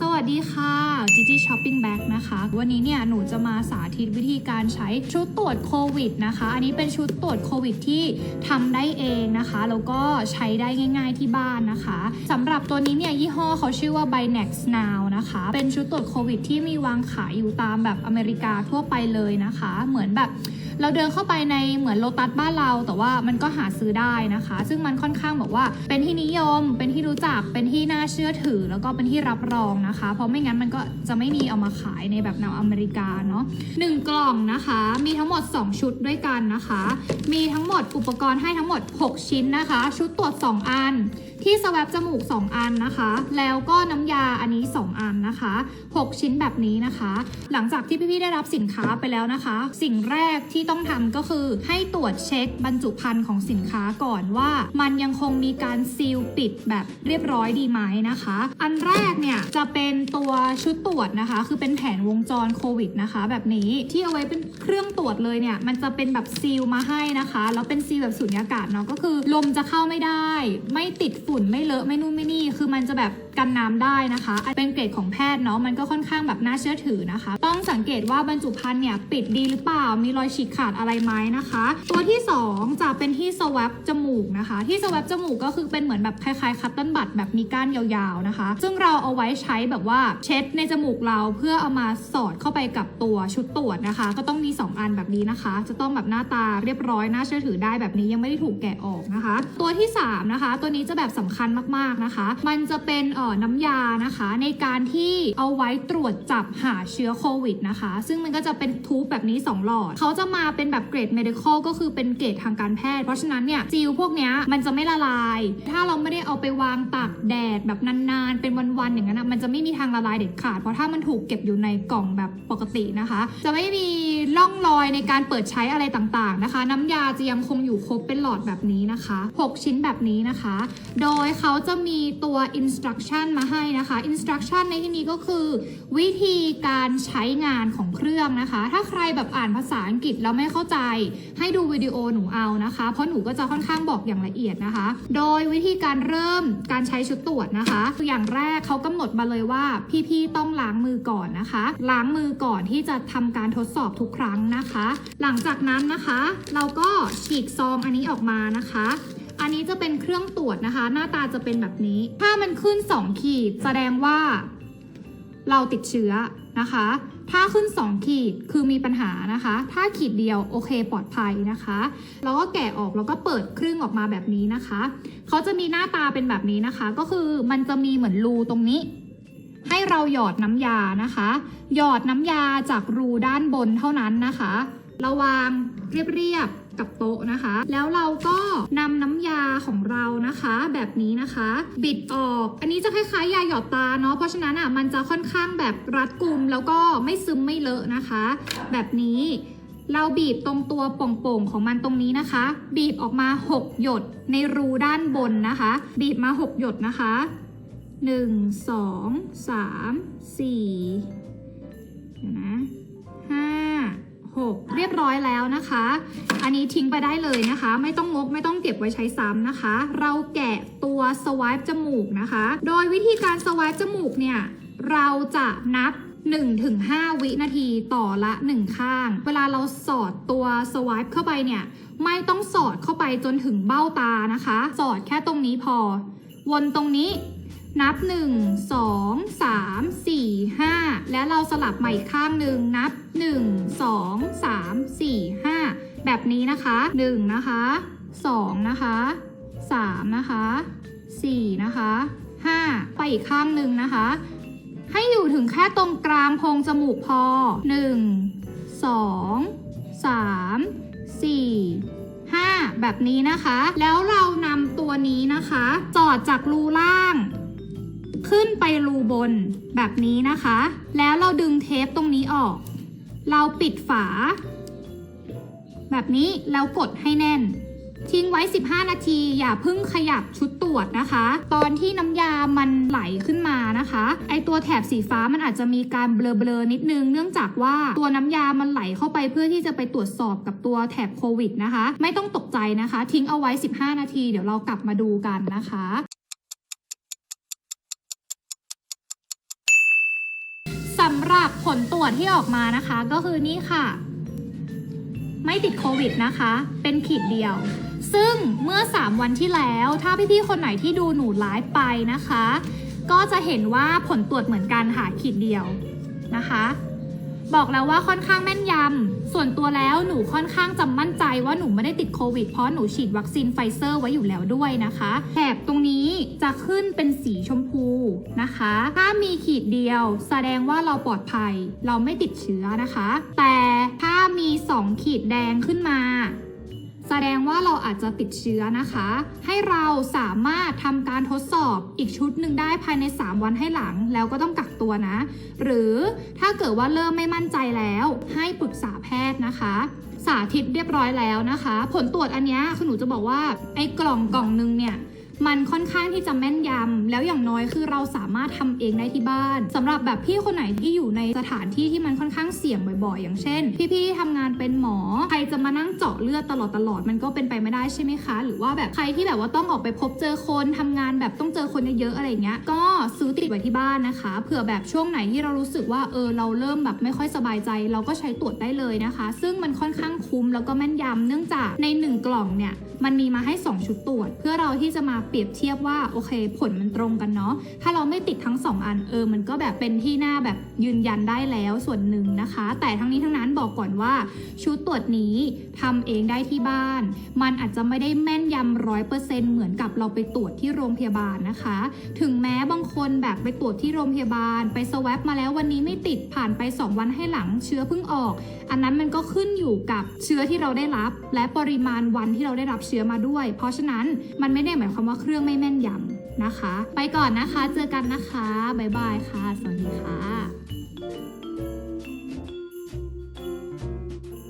สวัสดีค่ะ Gigi Shopping Bag นะคะ วันนี้เนี่ยหนูจะมาสาธิตวิธีการใช้ชุดตรวจโควิดนะคะ อันนี้เป็นชุดตรวจโควิดที่ทำได้เองนะคะ แล้วก็ใช้ได้ง่าย ๆที่บ้านนะคะสำหรับตัวนี้เนี่ยยี่ห้อเขาชื่อว่า Binex Now นะคะ เป็นชุดตรวจโควิดที่มีวางขายอยู่ตามแบบอเมริกาทั่วไปเลยนะคะ เหมือนแบบเราเดินเข้าไปในเหมือนโลตัสบ้านเรา แต่ว่ามันก็หาซื้อได้นะคะ ซึ่งมันค่อนข้างแบบว่า เป็นที่นิยม เป็นที่รู้จัก เป็นที่น่าเชื่อถือ แล้วก็เป็นที่รับรองนะคะ เพราะไม่งั้นมันก็จะไม่มีเอามาขายในแบบแนวอเมริกาเนาะหนึ่งกล่องนะคะ มีทั้งหมด 2 ชุดด้วยกันนะคะ มีทั้งหมดอุปกรณ์ให้ทั้งหมด 6 ชิ้นนะคะ ชุดตรวจ 2 อัน ที่สแวบจมูก 2 อันนะคะ แล้วก็น้ำยาอันนี้ 2 อันนะคะ 6 ชิ้นแบบนี้นะคะ หลังจากที่พี่ๆได้รับสินค้าไปแล้วนะคะ สิ่งแรกที่ต้องทำก็คือให้ตรวจเช็คบรรจุภัณฑ์ของสินค้าก่อนว่า มันยังคงมีการซีลปิดแบบเรียบร้อยดีไหมนะคะ อันแรกเนี่ยจะเป็นตัวชุดตรวจนะคะ คือเป็นแผนวงจรโควิดนะคะ แบบนี้ที่เอาไว้เป็นเครื่องตรวจเลยเนี่ยมันจะเป็นแบบซีลมาให้นะคะแล้วเป็นซีลแบบสุญญากาศเนาะก็คือลมจะเข้าไม่ได้ ไม่ติดฝุ่นไม่เลอะไม่นู่นไม่นี่ คือมันจะแบบกันน้ำได้นะคะ เป็นเกรดของแพทย์เนาะ มันก็ค่อนข้างแบบน่าเชื่อถือนะคะ ต้องสังเกตว่าบรรจุภัณฑ์เนี่ยปิดดีหรือเปล่า มีรอยฉีกขาดอะไรไหมนะคะ ตัวที่ 2 จะเป็นที่สว a ปจมูกนะคะ ที่สว a ปจมูกก็คือเป็นเหมือนแบบคล้ายๆคัตเติ้ลบัตแบบมีก้านยาวๆนะคะ ซึ่งเราเอาไว้ใช้แบบว่าเช็ดในจมูกเราเพื่อเอามาสอดเข้าไปกับตัวชุดตรวจนะคะ ก็ต้องมี 2 อันแบบนี้นะคะ จะต้องแบบหน้าตาเรียบร้อยน่าเชื่อถือได้แบบนี้ยังไม่ได้ถูกแกะออกนะคะ ตัวที่3นะคะ ตัวนี้จะแบบสำคัญมากๆนะคะ มันจะเป็นเอ่อน้ำยานะคะ ในการที่เอาไว้ตรวจจับหาเชื้อโควิดนะคะ ซึ่งมันก็จะเป็นทูบแบบนี้ 2 หลอด เขาจะมาเป็นแบบเกรด medical ก็คือเป็นเกรดทางการแพทย์ เพราะฉะนั้นเนี่ยจิลพวกเนี้ยมันจะไม่ละลาย ถ้าเราไม่ได้เอาไปวางตากแดดแบบนานๆ เป็นวันๆอย่างนั้นนะมันจะไม่มีทางละลายเด็ดขาด เพราะถ้ามันถูกเก็บอยู่ในกล่องแบบปกตินะคะ จะไม่มีร่องรอยในการเปิดใช้อะไรต่างๆนะคะ น้ำยาจะยังคงอยู่ครบเป็นหลอดแบบนี้นะคะ 6 ชิ้นแบบนี้นะคะ โดยเขาจะมีตัว instruction มาให้นะคะ instruction ในที่นี้ก็คือ วิธีการใช้งานของเครื่องนะคะ ถ้าใครแบบอ่านภาษาอังกฤษแล้วไม่เข้าใจ ให้ดูวิดีโอหนูเอานะคะ เพราะหนูก็จะค่อนข้างบอกอย่างละเอียดนะคะ โดยวิธีการเริ่มการใช้ชุดตรวจนะคะคืออย่างแรกเขากำหนดมาเลยว่าพี่ๆต้องล้างมือก่อนนะคะ ล้างมือก่อนที่จะทำการทดสอบทุกครั้งนะคะ หลังจากนั้นนะคะ เราก็ฉีกซองอันนี้ออกมานะคะ อันนี้จะเป็นเครื่องตรวจนะคะ หน้าตาจะเป็นแบบนี้ ถ้ามันขึ้น 2 ขีด แสดงว่า เราติดเชื้อนะคะ ถ้าขึ้น 2 ขีดคือมีปัญหานะคะ ถ้าขีดเดียวโอเคปลอดภัยนะคะเราก็แกะออกแล้วก็เปิดครึ่งออกมาแบบนี้นะคะ เขาจะมีหน้าตาเป็นแบบนี้นะคะ ก็คือมันจะมีเหมือนรูตรงนี้ให้เราหยอดน้ำยานะคะ หยอดน้ำยาจากรูด้านบนเท่านั้นนะคะ เราวางเรียบๆกับโต๊ะนะคะ แล้วเราก็นำน้ำยาของเรานะคะ แบบนี้นะคะ บิดออก อันนี้จะคล้ายๆยาหยอดตาเนาะเพราะฉะนั้นอะมันจะค่อนข้างแบบรัดกุม แล้วก็ไม่ซึมไม่เลอะนะคะ แบบนี้เราบีบตรงตัวโป่งๆของมันตรงนี้นะคะ บีบออกมา 6 หยดในรูด้านบนนะคะ บีบมา 6 หยดนะคะ 1 2 3 4 6 เรียบร้อยแล้วนะคะ อันนี้ทิ้งไปได้เลยนะคะ ไม่ต้องงกไม่ต้องเก็บไว้ใช้ซ้ำนะคะ เราแกะตัวสวายจมูกนะคะ โดยวิธีการสวายจมูกเนี่ย เราจะนับ1-5วินาทีต่อละ 1 ข้าง เวลาเราสอดตัวสวายเข้าไปเนี่ย ไม่ต้องสอดเข้าไปจนถึงเบ้าตานะคะ สอดแค่ตรงนี้พอ วนตรงนี้ นับ 1 2 3 4 5 แล้วเราสลับใหม่อีกข้างหนึ่งนับ 1 2 3 4 5 แบบนี้นะคะ 1 นะคะ 2 นะคะ 3 นะคะ 4 นะคะ 5 ไปอีกข้างหนึ่งนะคะ ให้อยู่ถึงแค่ตรงกลางโพรงจมูกพอ 1 2 3 4 5 แบบนี้นะคะ แล้วเรานำตัวนี้นะคะ จอดจากรูล่าง ขึ้นไปรูบนแบบนี้นะคะ แล้วเราดึงเทปตรงนี้ออก เราปิดฝา แบบนี้แล้วกดให้แน่น ทิ้งไว้ 15 นาที อย่าเพิ่งขยับชุดตรวจนะคะ ตอนที่น้ำยามันไหลขึ้นมานะคะ ไอตัวแถบสีฟ้ามันอาจจะมีการเบลอๆนิดนึง เนื่องจากว่าตัวน้ำยามันไหลเข้าไปเพื่อที่จะไปตรวจสอบกับตัวแถบโควิดนะคะ ไม่ต้องตกใจนะคะ ทิ้งเอาไว้ 15 นาที เดี๋ยวเรากลับมาดูกันนะคะ หรับผลตรวจที่ออกมานะคะ ก็คือนี่ค่ะ ไม่ติดโควิดนะคะ เป็นขีดเดียว ซึ่งเมื่อ 3 วันที่แล้ว ถ้าพี่ๆคนไหนที่ดูหนูไลฟ์ไปนะคะ ก็จะเห็นว่าผลตรวจเหมือนกันค่ะขีดเดียวนะคะ บอกแล้วว่าค่อนข้างแม่นยำ ส่วนตัวแล้วหนูค่อนข้างจะมั่นใจว่าหนูไม่ได้ติดโควิด เพราะหนูฉีดวัคซีนไฟเซอร์ไว้อยู่แล้วด้วยนะคะแถบตรงนี้จะขึ้นเป็นสีชมพูนะคะ ถ้ามีขีดเดียว แสดงว่าเราปลอดภัย เราไม่ติดเชื้อนะคะ แต่ถ้ามี 2 ขีดแดงขึ้นมา แสดงว่าเราอาจจะติดเชื้อนะคะ ให้เราสามารถทำการทดสอบอีกชุดหนึ่งได้ภายใน 3 วันให้หลัง แล้วก็ต้องกักตัวนะ หรือถ้าเกิดว่าเริ่มไม่มั่นใจแล้ว ให้ปรึกษาแพทย์นะคะ สาธิตเรียบร้อยแล้วนะคะ ผลตรวจอันนี้คือหนูจะบอกว่าไอ้กล่องกล่องนึงเนี่ย มันค่อนข้างที่จะแม่นยำแล้วอย่างน้อยคือเราสามารถทำเองได้ที่บ้านสำหรับแบบพี่คนไหนที่อยู่ในสถานที่ที่มันค่อนข้างเสี่ยงบ่อยๆ อย่างเช่น พี่ๆที่ทำงานเป็นหมอ ใครจะมานั่งเจาะเลือดตลอดตลอดๆมันก็เป็นไปไม่ได้ใช่ไหมคะ หรือว่าแบบใครที่แบบว่าต้องออกไปพบเจอคนทำงานแบบต้องเจอคนเยอะๆอะไรเงี้ย ก็ซื้อติดไว้ที่บ้านนะคะ เผื่อแบบช่วงไหนที่เรารู้สึกว่าเออเราเริ่มแบบไม่ค่อยสบายใจ เราก็ใช้ตรวจได้เลยนะคะ ซึ่งมันค่อนข้างคุ้มแล้วก็แม่นยำเนื่องจากในหนึ่งกล่องเนี่ยมันมีมาให้ 2 ชุดตรวจ เพื่อเราที่จะมาเปรียบเทียบว่าโอเค ผลมันตรงกันเนาะถ้าเราไม่ติดทั้ง 2 อันเออมันก็แบบเป็นที่หน้าแบบยืนยันได้แล้วส่วนหนึ่งนะคะ แต่ทั้งนี้ทั้งนั้นบอกก่อนว่า ชุดตรวจนี้ทำเองได้ที่บ้าน มันอาจจะไม่ได้แม่นยำร้อยเปอร์เซ็นต์เหมือนกับเราไปตรวจที่โรงพยาบาลนะคะ ถึงแม้บางคนแบบไปตรวจที่โรงพยาบาล ไปสวปมาแล้ววันนี้ไม่ติดผ่านไป 2 วันให้หลังเชื้อเพิ่งออก อันนั้นมันก็ขึ้นอยู่กับเชื้อที่เราได้รับ และปริมาณวันที่เราได้รับเชื้อมาด้วย เพราะฉะนั้นมันไม่ได้หมายความว่าว่าเครื่องไม่แม่นยำนะคะ ไปก่อนนะคะ เจอกันนะคะ บ๊ายบายค่ะ สวัสดีค่ะ